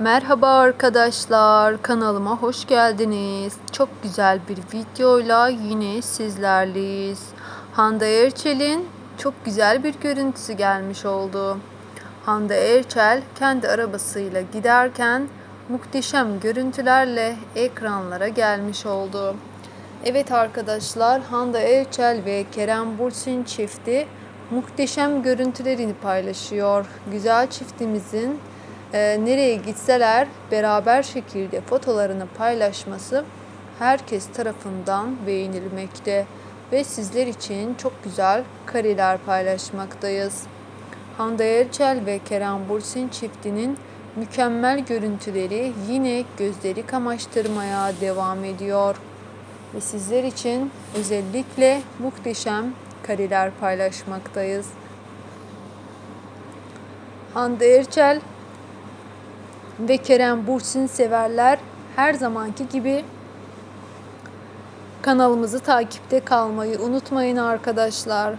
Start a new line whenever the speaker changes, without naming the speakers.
Merhaba arkadaşlar, kanalıma hoş geldiniz. Çok güzel bir videoyla yine sizlerleyiz. Hande Erçel'in çok güzel bir görüntüsü gelmiş oldu. Hande Erçel kendi arabasıyla giderken muhteşem görüntülerle ekranlara gelmiş oldu. Evet arkadaşlar, Hande Erçel ve Kerem Bursin çifti muhteşem görüntülerini paylaşıyor. Güzel çiftimizin e, nereye gitseler beraber şekilde fotolarını paylaşması herkes tarafından beğenilmekte ve sizler için çok güzel kareler paylaşmaktayız. Hande Erçel ve Kerem Bursin çiftinin mükemmel görüntüleri yine gözleri kamaştırmaya devam ediyor. Ve sizler için özellikle muhteşem kareler paylaşmaktayız. Hande Erçel ve Kerem Bursin severler her zamanki gibi kanalımızı takipte kalmayı unutmayın arkadaşlar.